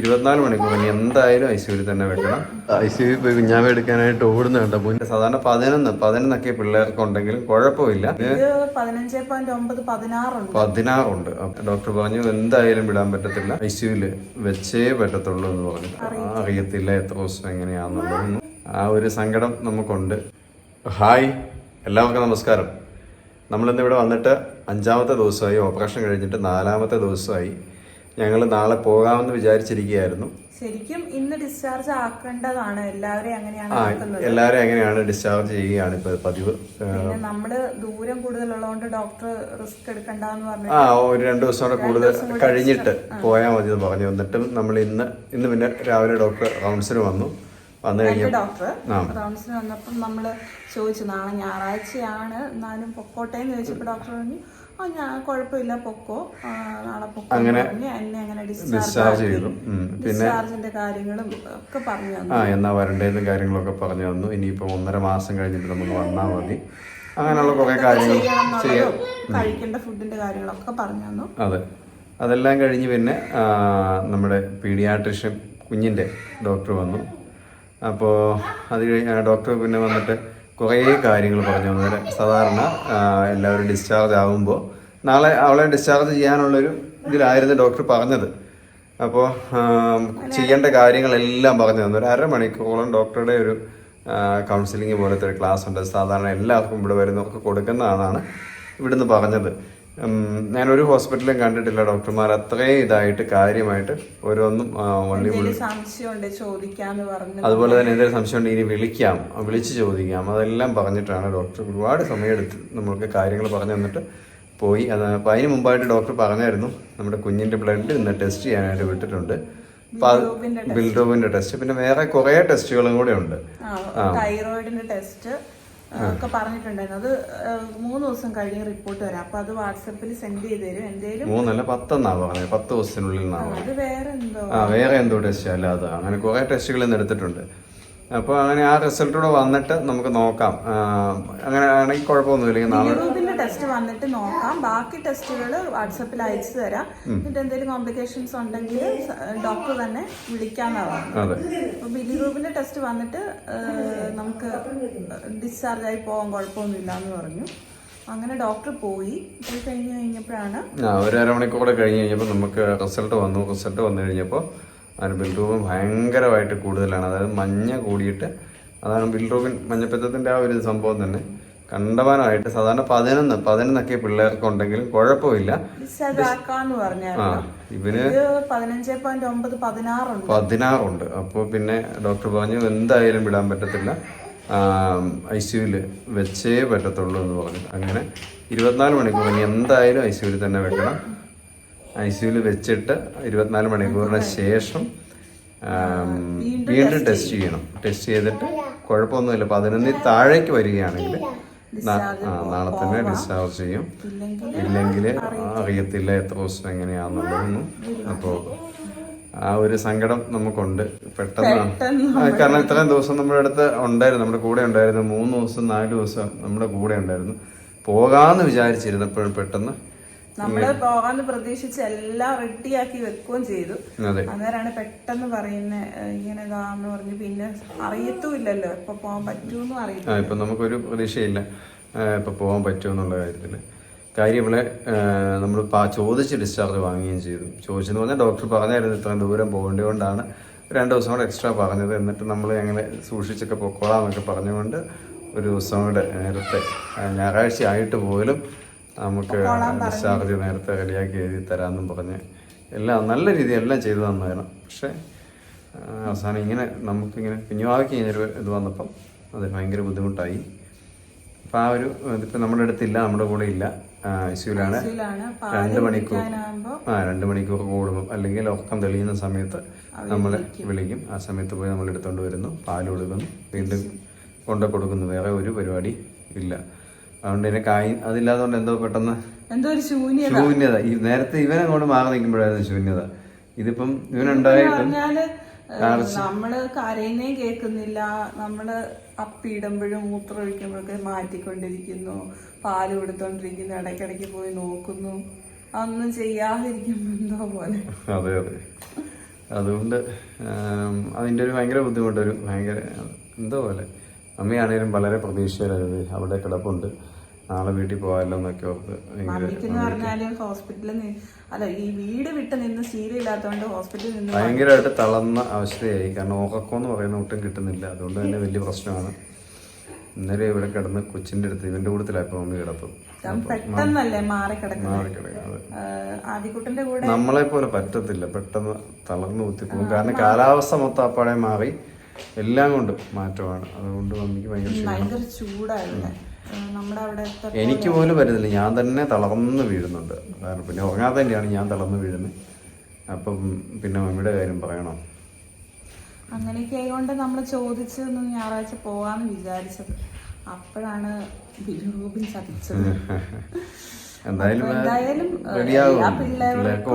ഇരുപത്തിനാല് മണിക്കൂർ ഇനി എന്തായാലും ഐ സിയുവിൽ തന്നെ വെക്കണം. ഐ സിയുവിൽ പോയി കുഞ്ഞാവ എടുക്കാനായിട്ട് ഓടുന്ന കണ്ട? മുന്നേ സാധാരണ പതിനൊന്ന് പതിനൊന്നൊക്കെ പിള്ളേർക്ക് ഉണ്ടെങ്കിലും കുഴപ്പമില്ല. പതിനാറുണ്ട് പതിനാറുണ്ട് ഡോക്ടർ പറഞ്ഞു എന്തായാലും വിടാൻ പറ്റത്തില്ല. ഐ സിയുവിൽ വെച്ചേ പറ്റത്തുള്ളൂ എന്ന് പറഞ്ഞു. അറിയത്തില്ല. എത്ര ദിവസം എങ്ങനെയാണെന്നുള്ളതൊന്നും ആ ഒരു സങ്കടം നമുക്കുണ്ട്. ഹായ്. എല്ലാവർക്കും നമസ്കാരം. നമ്മളിന്ന് ഇവിടെ വന്നിട്ട് അഞ്ചാമത്തെ ദിവസമായി ഓപ്പറേഷൻ കഴിഞ്ഞിട്ട് നാലാമത്തെ ദിവസമായി. ഞങ്ങൾ നാളെ പോകാമെന്ന് വിചാരിച്ചിരിക്കുകയായിരുന്നു. ശരിക്കും ഇന്ന് ഡിസ്ചാർജ് ആക്കേണ്ടതാണ്. എല്ലാവരെയും അങ്ങനെയാണ് ആക്കുന്നത് എല്ലാവരും എങ്ങനെയാണ് ഡിസ്ചാർജ് ചെയ്യുകയാണ് ഇപ്പൊ പതിവ് പിന്നെ നമ്മൾ ദൂരം കൂടുതലുള്ളതുകൊണ്ട് ഡോക്ടർ റിസ്ക് എടുക്കണ്ടെന്ന് പറഞ്ഞു ആ ഒരു രണ്ട് ദിവസം കൂടെ കൂടുതൽ കഴിഞ്ഞിട്ട് പോയാൽ മതി എന്ന് പറഞ്ഞു. എന്നിട്ടും നമ്മൾ ഇന്ന് ഇന്ന് പിന്നെ രാവിലെ ഡോക്ടർ കൗൺസിൽ വന്നു. വന്നു കഴിഞ്ഞ ഡോക്ടർ. റൗണ്ട്സിന് വന്നപ്പം നമ്മൾ ചോദിച്ചു നാളെ ഞായറാഴ്ചയാണ്. എന്നാലും പൊക്കോട്ടെ എന്ന് ചോദിച്ചപ്പോൾ ഡോക്ടർ പറഞ്ഞു ഞാൻ കുഴപ്പമില്ല പൊക്കോ. നാളെ പൊക്കോ എന്ന് എന്നെ അങ്ങനെ ഡിസ്ചാർജ് ചെയ്തു. പിന്നെ ഡിസ്ചാർജിന്റെ കാര്യങ്ങളും ഒക്കെ പറഞ്ഞു തന്നു. ആ എന്നാ വരണ്ടേന്നും കാര്യങ്ങളൊക്കെ പറഞ്ഞു തന്നു. ഇനിയിപ്പോ ഒന്നര മാസം കഴിഞ്ഞിട്ട് നമുക്ക് വന്നാ മതി. അങ്ങനെയുള്ള കുറേ കാര്യങ്ങൾ ചെയ്യാം. കഴിക്കേണ്ട ഫുഡിന്റെ കാര്യങ്ങളൊക്കെ പറഞ്ഞു തന്നു. അതെ. അതെല്ലാം കഴിഞ്ഞ് പിന്നെ നമ്മുടെ പീഡിയാട്രിഷ്യൻ കുഞ്ഞിന്റെ ഡോക്ടർ വന്നു. അപ്പോ അത് കഴിഞ്ഞ് ഡോക്ടർ പിന്നെ വന്നിട്ട് കുറേ കാര്യങ്ങൾ പറഞ്ഞു. തന്നു സാധാരണ എല്ലാവരും ഡിസ്ചാർജ് ആകുമ്പോൾ നാളെ അവളെ ഡിസ്ചാർജ് ചെയ്യാനുള്ളൊരു ഇതിലായിരുന്നു ഡോക്ടർ പറഞ്ഞത്. അപ്പോൾ ചെയ്യേണ്ട കാര്യങ്ങളെല്ലാം പറഞ്ഞു തന്നു. ഒരു അരമണിക്കൂറോളം ഡോക്ടറുടെ ഒരു കൗൺസിലിംഗ് പോലത്തെ ഒരു ക്ലാസ് ഉണ്ട്. സാധാരണ എല്ലാവർക്കും ഇവിടെ വരുന്നവർക്ക് കൊടുക്കുന്നതാണ് ഇവിടുന്ന് പറഞ്ഞത്. ഞാനൊരു ഹോസ്പിറ്റലും കണ്ടിട്ടില്ല ഡോക്ടർമാർ. അത്രയും ഇതായിട്ട് കാര്യമായിട്ട് ഓരോന്നും വണ്ടി വള്ളി സംശയമുണ്ട് ചോദിക്കാന്ന് പറഞ്ഞു അതുപോലെ തന്നെ എന്തെങ്കിലും സംശയം ഉണ്ട് ഇനി വിളിക്കാം. വിളിച്ച് ചോദിക്കാം. അതെല്ലാം പറഞ്ഞിട്ടാണ് ഡോക്ടർ ഒരുപാട് സമയമെടുത്ത് നമ്മൾക്ക് കാര്യങ്ങൾ പറഞ്ഞു തന്നിട്ട് പോയി. അത് അപ്പം അതിന് മുമ്പായിട്ട് ഡോക്ടർ പറഞ്ഞായിരുന്നു നമ്മുടെ കുഞ്ഞിന്റെ ബ്ലഡ് ഇന്ന് ടെസ്റ്റ് ചെയ്യാനായിട്ട് വിട്ടിട്ടുണ്ട്. ബിൽഡോബിന്റെ ടെസ്റ്റ്. പിന്നെ വേറെ കുറേ ടെസ്റ്റുകളും കൂടെ ഉണ്ട്. ആ. തൈറോയിഡിന്റെ ടെസ്റ്റ്. ഒക്കെ പറഞ്ഞിട്ടുണ്ടായിരുന്നു. അത് മൂന്ന് ദിവസം കഴിഞ്ഞ് റിപ്പോർട്ട് വരാം. അപ്പൊ അത് വാട്സപ്പിൽ സെൻഡ് ചെയ്ത് തരും. എന്തേലും മൂന്നല്ല പത്തെന്നാ പറഞ്ഞത് പത്ത് ദിവസത്തിനുള്ളിൽ. അത് വേറെ എന്തോ ആ വേറെ എന്തോ ടെസ്റ്റ് അല്ല അത്. അങ്ങനെ കുറെ ടെസ്റ്റുകൾ ഇന്ന് എടുത്തിട്ടുണ്ട്. അപ്പോൾ അങ്ങനെ ആ റിസൾട്ടോടെ വന്നിട്ട് നമുക്ക് നോക്കാം. അങ്ങനെ ആണെങ്കിൽ കുഴപ്പമൊന്നുമില്ലെങ്കിൽ നാളെ ടെസ്റ്റ് വന്നിട്ട് നോക്കാം. ബാക്കി ടെസ്റ്റുകൾ വാട്സപ്പിൽ അയച്ചു തരാം. എന്നിട്ട് എന്തെങ്കിലും കോംപ്ലിക്കേഷൻസ് ഉണ്ടെങ്കിൽ ഡോക്ടർ തന്നെ വിളിക്കാന്നാ ബിലി ബിലിറൂബിന്റെ ടെസ്റ്റ് വന്നിട്ട് നമുക്ക് ഡിസ്ചാർജ് ആയി പോകാൻ കുഴപ്പമൊന്നുമില്ല എന്ന് പറഞ്ഞു. അങ്ങനെ ഡോക്ടർ പോയി. പോയി കഴിഞ്ഞ് കഴിഞ്ഞപ്പോഴാണ് ഒരു അരമണിക്കൂർ കൂടെ കഴിഞ്ഞ് കഴിഞ്ഞപ്പോൾ നമുക്ക് റിസൾട്ട് വന്നു. റിസൾട്ട് വന്നു കഴിഞ്ഞപ്പോൾ അതിന് ബിൽറൂബിൻ ഭയങ്കരമായിട്ട് കൂടുതലാണ്. അതായത് മഞ്ഞ കൂടിയിട്ട് അതാണ് ബിൽറൂബിൻ മഞ്ഞപ്പിത്തത്തിന്റെ ആ ഒരു സംഭവം തന്നെ. കണ്ടമാനമായിട്ട് സാധാരണ പതിനൊന്ന് പതിനൊന്നൊക്കെ പിള്ളേർക്ക് ഉണ്ടെങ്കിലും കുഴപ്പമില്ല ആ ഇവന് പതിനാറുണ്ട്. അപ്പോൾ പിന്നെ ഡോക്ടർ പറഞ്ഞു എന്തായാലും വിടാൻ പറ്റത്തില്ല. ഐ സിയുവിൽ വെച്ചേ പറ്റത്തുള്ളൂ എന്ന് പറഞ്ഞു. അങ്ങനെ ഇരുപത്തിനാല് മണിക്കൂർ ഇനി എന്തായാലും ഐ സിയുവിൽ തന്നെ വെക്കണം. ഐ സിയുവിൽ വെച്ചിട്ട് ഇരുപത്തിനാല് മണിക്കൂറിന് ശേഷം വീണ്ടും ടെസ്റ്റ് ചെയ്യണം. ടെസ്റ്റ് ചെയ്തിട്ട് കുഴപ്പമൊന്നുമില്ല. പതിനൊന്നിൽ താഴേക്ക് വരികയാണെങ്കിൽ നാളെ തന്നെ ഡിസ്ചാർജ് ചെയ്യും. ഇല്ലെങ്കിൽ അറിയത്തില്ല. എത്ര ദിവസം എങ്ങനെയാണെന്നുള്ളതൊന്നും അപ്പോൾ ആ ഒരു സങ്കടം നമുക്കുണ്ട്. പെട്ടെന്നാണ്. കാരണം ഇത്രയും ദിവസം നമ്മുടെ അടുത്ത് ഉണ്ടായിരുന്നു. നമ്മുടെ കൂടെ ഉണ്ടായിരുന്നു. മൂന്ന് ദിവസം നാല് ദിവസം നമ്മുടെ കൂടെ ഉണ്ടായിരുന്നു. പോകാമെന്ന് വിചാരിച്ചിരുന്നപ്പോഴും പെട്ടെന്ന് നമ്മൾ പോകാന്ന് പ്രതീക്ഷിച്ച് എല്ലാം റെഡിയാക്കി വെക്കുകയും ചെയ്തു. അന്നേരാണ് അന്നേരമാണ് പെട്ടെന്ന് പറയുന്നത് ഇങ്ങനെ ഇതാന്ന് പറഞ്ഞു പിന്നെ അറിയത്തുമില്ലല്ലോ ഇപ്പൊ പോകാൻ പറ്റൂന്നും അറിയത്തില്ല. ആ ഇപ്പം നമുക്കൊരു പ്രതീക്ഷയില്ല ഇപ്പൊ പോകാൻ പറ്റുമെന്നുള്ള കാര്യത്തിൽ കാര്യം ഇവിടെ നമ്മൾ ചോദിച്ച് ഡിസ്ചാർജ് വാങ്ങുകയും ചെയ്തു. ചോദിച്ചെന്ന് പറഞ്ഞാൽ ഡോക്ടർ പറഞ്ഞായിരുന്നു ഇത്രയും ദൂരം പോകേണ്ടതുകൊണ്ടാണ് രണ്ട് ദിവസം കൂടെ എക്സ്ട്രാ പറഞ്ഞത്. എന്നിട്ട് നമ്മൾ എങ്ങനെ സൂക്ഷിച്ചൊക്കെ പൊക്കോളാം എന്നൊക്കെ പറഞ്ഞുകൊണ്ട് ഒരു ദിവസം കൂടെ നേരത്തെ ഞായറാഴ്ച ആയിട്ട് പോലും നമുക്ക് ഡിസ്ചാർജ് നേരത്തെ റെഡിയാക്കി എഴുതി തരാമെന്നും പറഞ്ഞ് എല്ലാം നല്ല രീതിയിൽ എല്ലാം ചെയ്തു തന്നായിരുന്നു പക്ഷേ അവസാനം ഇങ്ങനെ നമുക്കിങ്ങനെ കുഞ്ഞുവാക്കി കഴിഞ്ഞൊരു ഇത് വന്നപ്പം അത് ഭയങ്കര ബുദ്ധിമുട്ടായി. അപ്പം ആ ഒരു ഇതിപ്പോൾ നമ്മുടെ അടുത്തില്ല നമ്മുടെ കൂടെ ഇല്ല. ഇതിലാണ് രണ്ട് മണിക്കൂർ ആ രണ്ട് മണിക്കൂർ കൂടുമ്പോൾ അല്ലെങ്കിൽ ഉറക്കം തെളിയുന്ന സമയത്ത് നമ്മൾ വിളിക്കും. ആ സമയത്ത് പോയി നമ്മൾ എടുത്തുകൊണ്ട് വരുന്നു. പാൽ കൊടുക്കുന്നു. വീണ്ടും കൊണ്ടു കൊടുക്കുന്നു. വേറെ ഒരു പരിപാടി ഇല്ല. അതുകൊണ്ട് തന്നെ കായ് അതില്ലാത്തതുകൊണ്ട് എന്തോ പെട്ടെന്ന് എന്തോ ഒരു ശൂന്യ ശൂന്യത. ഈ നേരത്തെ ഇവനങ്ങോട്ട് മാറി നിൽക്കുമ്പോഴായിരുന്നു ശൂന്യത. ഇതിപ്പം ഇവനുണ്ടായിട്ടും നമ്മൾ കരയുന്നേ കേൾക്കുന്നില്ല. നമ്മൾ അപ്പിയിടുമ്പോഴും മൂത്രമൊഴിക്കുമ്പോഴൊക്കെ മാറ്റിക്കൊണ്ടിരിക്കുന്നു. പാൽ കൊടുത്തോണ്ടിരിക്കുന്നു ഇടയ്ക്കിടയ്ക്ക് പോയി നോക്കുന്നു. അതൊന്നും ചെയ്യാതിരിക്കുമ്പോ എന്തോ പോലെ. അതെ അതെ. അതുകൊണ്ട് അതിന്റെ അതിന്റെ ഒരു ഭയങ്കര ബുദ്ധിമുട്ടൊരു ഭയങ്കര എന്തോ പോലെ. അമ്മയാണേലും വളരെ പ്രതീക്ഷയിലായിരുന്നു അവിടെ കിടപ്പുണ്ട്. നാളെ വീട്ടിൽ പോകാമല്ലോ എന്നൊക്കെ ഓർത്ത് ഭയങ്കര മമ്മിക്കെന്ന് പറഞ്ഞാൽ ഹോസ്പിറ്റലിൽ നിന്ന് അല്ല ഈ വീട് വിട്ട് നിന്ന് ശീലമില്ലാത്തതുകൊണ്ട് ഹോസ്പിറ്റലിൽ നിന്ന് ഭയങ്കരമായിട്ട് തളർന്ന അവസ്ഥയായി. കാരണം ഓഹക്കോന്ന് എന്ന് പറയുന്ന ഒട്ടും കിട്ടുന്നില്ല. അതുകൊണ്ട് തന്നെ വലിയ പ്രശ്നമാണ്. ഇന്നലെ ഇവിടെ കിടന്ന് കൊച്ചിന്റെ അടുത്ത് ഇവന്റെ കൂട്ടത്തിലായപ്പോ മമ്മി കിടപ്പ്. പെട്ടെന്നല്ലേ മാറി കൂടെ നമ്മളെ പോലെ പറ്റത്തില്ല. പെട്ടെന്ന് തളർന്നു കുത്തിപ്പോകും. കാരണം കാലാവസ്ഥ മൊത്തം അപ്പാടെ മാറി. എല്ലാം കൊണ്ടും മാറ്റമാണ്. അതുകൊണ്ട് മമ്മിക്ക് ഭയങ്കര ക്ഷീണം ഭയങ്കര ചൂടായിരുന്നു നമ്മുടെ അവിടെ എനിക്ക് പോലും വരുന്നില്ല ഞാൻ തന്നെ തളർന്ന് വീഴുന്നുണ്ട്. കാരണം പിന്നെ ഉറങ്ങാതെ തന്നെയാണ് ഞാൻ തളർന്ന് വീഴുന്നത്. അപ്പം പിന്നെ മമ്മിയുടെ കാര്യം പറയണം? അങ്ങനെയൊക്കെ ആയതുകൊണ്ട് നമ്മൾ ചോദിച്ചു ഞായറാഴ്ച പോവാന്ന് വിചാരിച്ചത്. അപ്പോഴാണ് ബിജുറൂബിൻ ചതിച്ചത്. എന്തായാലും എല്ലാവർക്കും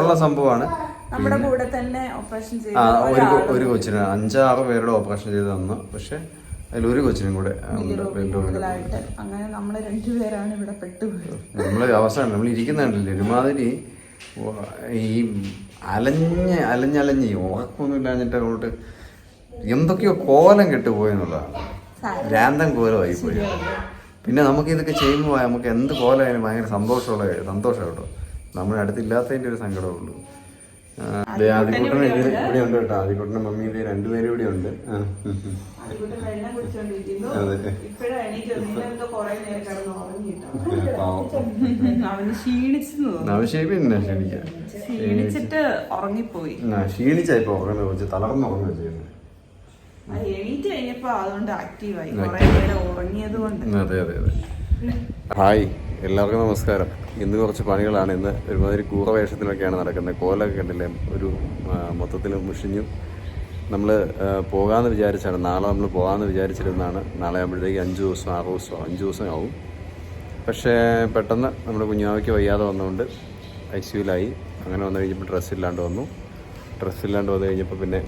ഉള്ള സംഭവമാണ്. നമ്മുടെ കൂടെ തന്നെ ഓപ്പറേഷൻ ചെയ്തു ഒരു കൊച്ചിന് അഞ്ചാറ് പേരുടെ ഓപ്പറേഷൻ ചെയ്ത് തന്നു. പക്ഷെ അതിലൊരു കൊച്ചിനും കൂടെ അങ്ങനെ നമ്മൾ രണ്ടുപേരാണ് ഇവിടെ പെട്ടുപോയത്. നമ്മൾ അവസാനം നമ്മൾ ഇരിക്കുന്നുണ്ടല്ലേ ഒരുമാതിരി ഈ അലഞ്ഞ് അലഞ്ഞലഞ്ഞ് ഉറക്കൊന്നും ഇല്ലാഞ്ഞിട്ട് അങ്ങോട്ട് എന്തൊക്കെയോ കോലം കെട്ടുപോയെന്നുള്ളതാണ് രാന്തം കോലമായി പോയി. പിന്നെ നമുക്ക് ഇതൊക്കെ ചെയ്യുമ്പോൾ നമുക്ക് എന്ത് കോലമായാലും ഭയങ്കര സന്തോഷമുള്ള സന്തോഷം കേട്ടോ. നമ്മുടെ അടുത്തില്ലാത്തതിന്റെ ഒരു സങ്കടമേ ഉള്ളൂ ആ, ദേ ആദിക്കുട്ടൻ ഇതിൽ ഇവിടെ ഉണ്ട്. കേട്ടോ. ആദികുട്ടൻ മമ്മി ദേ രണ്ടുപേരും ഇവിടെ ഉണ്ട്. അതുകൊണ്ട് നേരം കിടന്ന് ഉറങ്ങിട്ടോ പാവം. അവന് ക്ഷീണിച്ചെന്ന് തോന്നുന്നു. ആവശ്യം പിന്നെ ക്ഷണിക്കാം. ക്ഷീണിച്ചിട്ട് ഉറങ്ങിപ്പോയി. ആ, ക്ഷീണിച്ചായിപ്പോ ഉറങ്ങുന്നത്. വെച്ച് തളർന്ന് ഉറങ്ങുക ചെയ്യുന്നത് അത് എണീറ്റ് കഴിഞ്ഞപ്പോ അതുകൊണ്ട് ആക്റ്റീവായി കുറെ നേരം ഉറങ്ങിയത് കൊണ്ട് അതെ അതെ അതെ. ഹായ്. എല്ലാവർക്കും നമസ്കാരം. ഇന്ന് കുറച്ച് പണികളാണ്. ഇന്ന് ഒരുമാതിരി കൂറ വേഷത്തിലൊക്കെയാണ് നടക്കുന്നത്. കോലൊക്കെ കണ്ടില്ലേ? ഒരു മൊത്തത്തിൽ മുഷിഞ്ഞു. നമ്മൾ പോകാമെന്ന് വിചാരിച്ചാണ്. നാളെ നമ്മൾ പോകാമെന്ന് വിചാരിച്ചിരുന്നതാണ്. നാളെ ആകുമ്പോഴത്തേക്ക് അഞ്ച് ദിവസം ആറ് ദിവസം അഞ്ച് ദിവസം ആവും. പക്ഷേ പെട്ടെന്ന് നമ്മുടെ കുഞ്ഞാവയ്ക്ക് വയ്യാതെ വന്നുകൊണ്ട് ഐ സിയുലായി അങ്ങനെ വന്നു കഴിഞ്ഞപ്പോൾ ഡ്രസ്സ് ഇല്ലാണ്ട് വന്നു. ഡ്രസ്സ് ഇല്ലാണ്ട് വന്നു കഴിഞ്ഞപ്പോൾ പിന്നെ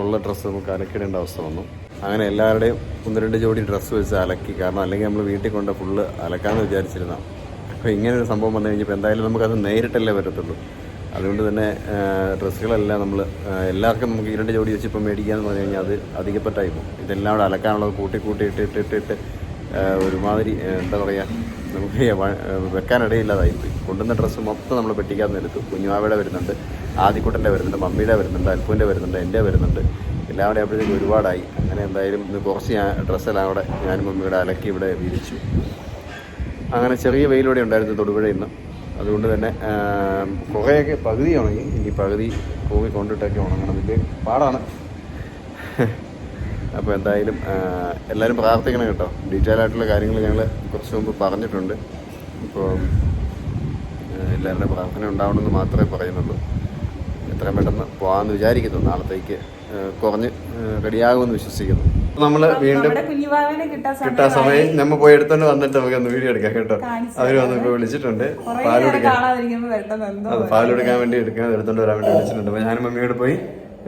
ഉള്ള ഡ്രസ്സ് നമുക്ക് അലക്കിടേണ്ട അവസ്ഥ വന്നു. അങ്ങനെ എല്ലാവരുടെയും ഒന്ന് രണ്ട് ജോഡി ഡ്രസ്സ് വെച്ച് അലക്കി. കാരണം അല്ലെങ്കിൽ നമ്മൾ വീട്ടിൽ കൊണ്ട് ഫുള്ള് അലക്കാമെന്ന് വിചാരിച്ചിരുന്ന. അപ്പോൾ ഇങ്ങനെ ഒരു സംഭവം വന്നു കഴിഞ്ഞപ്പോൾ എന്തായാലും നമുക്കത് നേരിട്ടല്ലേ പറ്റത്തുള്ളൂ. അതുകൊണ്ട് തന്നെ ഡ്രസ്സുകളെല്ലാം നമ്മൾ എല്ലാവർക്കും നമുക്ക് ഈ രണ്ട് ജോഡി വെച്ച് ഇപ്പം മേടിക്കാന്ന് പറഞ്ഞു കഴിഞ്ഞാൽ അത് അധികപ്പെട്ടായി പോകും. ഇതെല്ലാം കൂടെ അലക്കാനുള്ളത് കൂട്ടി കൂട്ടി ഇട്ട് ഇട്ട് ഇട്ട് ഇട്ട് ഒരുമാതിരി എന്താ പറയുക നമുക്ക് വെക്കാനിടയില്ലാതായി പോയി. കൊണ്ടുവന്ന ഡ്രസ്സ് മൊത്തം നമ്മൾ പെട്ടിക്കാന്ന് എടുത്തു. കുഞ്ഞുമാവയുടെ വരുന്നുണ്ട് ആദിക്കുട്ടന്റെ വരുന്നുണ്ട് മമ്മിയുടെ വരുന്നുണ്ട് അൽപ്പൂന്റെ വരുന്നുണ്ട് എന്റെ വരുന്നുണ്ട്. എല്ലാം കൂടെ അപ്പോഴത്തേക്ക് ഒരുപാടായി. അങ്ങനെ എന്തായാലും ഇന്ന് കുറച്ച് ഞാൻ ഡ്രസ്സെല്ലാം അവിടെ ഞാനും മമ്മിയുടെ അലക്കി ഇവിടെ വിരിച്ചു. അങ്ങനെ ചെറിയ വെയിലൂടെ ഉണ്ടായിരുന്നു തൊടുപുഴ ഇന്ന്. അതുകൊണ്ട് തന്നെ കുറേയൊക്കെ പകുതി ഉണങ്ങി. ഇനി പകുതി പോയി കൊണ്ടിട്ടൊക്കെ ഉണങ്ങണം. വലിയ പാടാണ്. അപ്പോൾ എന്തായാലും എല്ലാവരും പ്രാർത്ഥിക്കണം കേട്ടോ. ഡീറ്റെയിൽ ആയിട്ടുള്ള കാര്യങ്ങൾ ഞങ്ങൾ കുറച്ച് മുമ്പ് പറഞ്ഞിട്ടുണ്ട്. അപ്പോൾ എല്ലാവരുടെ പ്രാർത്ഥന ഉണ്ടാവണമെന്ന് മാത്രമേ പറയുന്നുള്ളൂ. എത്രയും പെട്ടെന്ന് പോകാമെന്ന് വിചാരിക്കുന്നു. നാളത്തേക്ക് കുറഞ്ഞ് റെഡിയാകുമെന്ന് വിശ്വസിക്കുന്നു. നമ്മൾ വീണ്ടും കിട്ടാൻ സമയം. നമ്മ പോയി എടുത്തോണ്ട് വന്നിട്ട് നമുക്ക് ഒന്ന് വീഡിയോ എടുക്കാം കേട്ടോ. അവർ വന്ന് ഇപ്പൊ വിളിച്ചിട്ടുണ്ട്. പാലെടുക്കാൻ അത് പാൽ കൊടുക്കാൻ വേണ്ടി എടുക്കാൻ എടുത്തോണ്ട് വരാൻ വേണ്ടി വിളിച്ചിട്ടുണ്ട്. അപ്പൊ ഞാനും മമ്മിയോട് പോയി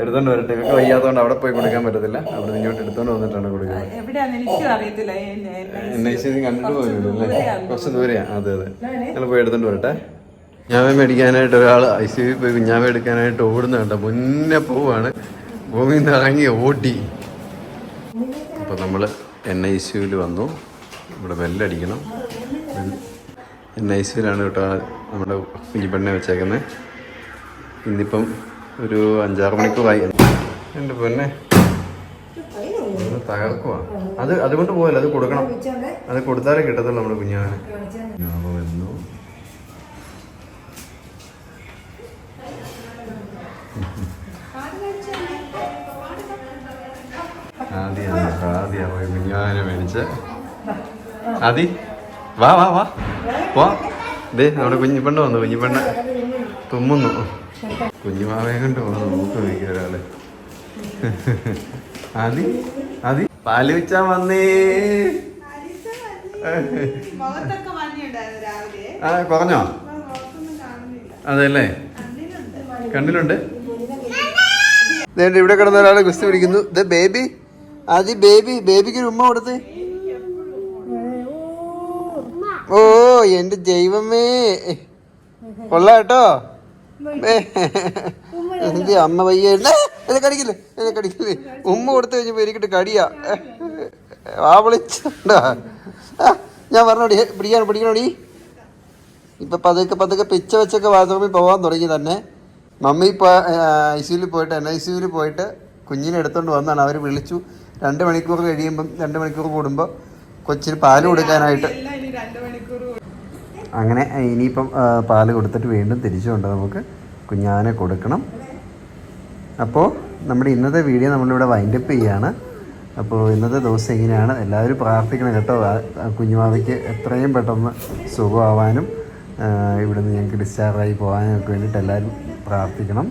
എടുത്തോണ്ട് വരട്ടെ. ഇവർക്ക് വയ്യാത്തോണ്ട് അവിടെ പോയി കൊടുക്കാൻ പറ്റത്തില്ല. അവിടെ ഇങ്ങോട്ട് എടുത്തോണ്ട് വന്നിട്ടാണ് കൊടുക്കുന്നത്. എന്നെ കണ്ടിട്ട് പോയില്ലേ കുറച്ച് ദൂരെയാ. അതെ അതെ. ഞങ്ങൾ പോയി എടുത്തോണ്ട് വരട്ടെ. ഞാൻ മേടിക്കാനായിട്ട് ഒരാൾ ഐ സി പോയി ഞാൻ എടുക്കാനായിട്ട് ഓടുന്നുണ്ട് മുന്നേ പോവാണ്. ഭൂമിയിൽ നിന്ന് ഓടി അപ്പോൾ നമ്മൾ എൻ ഐ സിയുവിൽ വന്നു. ഇവിടെ ബെല്ലടിക്കണം എൻ ഐ സിയിലാണ് കേട്ടോ നമ്മുടെ കുഞ്ഞിപ്പെണ്ണെ വെച്ചേക്കുന്നത് ഇന്നിപ്പം ഒരു അഞ്ചാറ് മണിക്കൂറായി. എന്റെ പൊന്നെ. തകർക്കുവാ. അത് അതുകൊണ്ട് പോകല്ല അത് കൊടുക്കണം. അത് കൊടുത്താലേ കിട്ടത്തുള്ളൂ നമ്മുടെ കുഞ്ഞാണ് ഞാൻ വന്നു കുഞ്ഞാവിനെ അതി വാ വാ വാ. വാ ദേ നമ്മുടെ കുഞ്ഞിപ്പെണ്ണ വന്നു കുഞ്ഞിപ്പെണ്ണ. തുമ്മുന്നു. കുഞ്ഞുമാവയെ കൊണ്ട് പോകുന്നു നോക്ക് നോക്കിയ ഒരാൾ. അതി അതി പാൽ വെച്ചാ വന്നേ. ആ കുറഞ്ഞോ? അതല്ലേ കണ്ണിലുണ്ട്. ഇവിടെ കിടന്ന ഒരാളെ ഗുസ്തി പിടിക്കുന്നു ഇത് ബേബി. ആദി ബേബി ബേബിക്ക് ഒരു ഉമ്മ കൊടുത്ത്. ഓ എന്റെ ദൈവമേ. കൊള്ളാട്ടോ എന്ത് അമ്മ എന്നെ കടിക്കില്ലേ എന്നെ കടിക്കില്ലേ ഉമ്മ കൊടുത്തു കഴിഞ്ഞപ്പോ എനിക്കിട്ട് കടിയാ. ആ വിളിച്ചാ ഞാൻ പറഞ്ഞോടി പിടിക്കാനോ പിടിക്കണോടി. ഇപ്പൊ പതുക്കെ പതുക്കെ പിച്ച വെച്ചൊക്കെ ബാത്റൂമിൽ പോവാൻ തുടങ്ങി തന്നെ. മമ്മി ഇപ്പൊ ഐ സിയുവിൽ പോയിട്ട് എൻ ഐ സിയുവിൽ പോയിട്ട് കുഞ്ഞിനെ എടുത്തോണ്ട് വന്നാണ്. അവർ വിളിച്ചു. രണ്ട് മണിക്കൂർ കഴിയുമ്പം രണ്ട് മണിക്കൂർ കൂടുമ്പോൾ കൊച്ചിന് പാൽ കൊടുക്കാനായിട്ട്. അങ്ങനെ ഇനിയിപ്പം പാൽ കൊടുത്തിട്ട് വീണ്ടും തിരിച്ചുകൊണ്ട് നമുക്ക് കുഞ്ഞാനെ കൊടുക്കണം. അപ്പോൾ നമ്മുടെ ഇന്നത്തെ വീഡിയോ നമ്മളിവിടെ വൈൻഡപ്പ് ചെയ്യാണ്. അപ്പോൾ ഇന്നത്തെ ദിവസം ഇങ്ങനെയാണ്. എല്ലാവരും പ്രാർത്ഥിക്കണം കേട്ടോ. കുഞ്ഞുമാവയ്ക്ക് എത്രയും പെട്ടെന്ന് സുഖമാവാനും ഇവിടുന്ന് ഞങ്ങൾക്ക് ഡിസ്ചാർജായി പോകാനൊക്കെ വേണ്ടിയിട്ട് എല്ലാവരും പ്രാർത്ഥിക്കണം.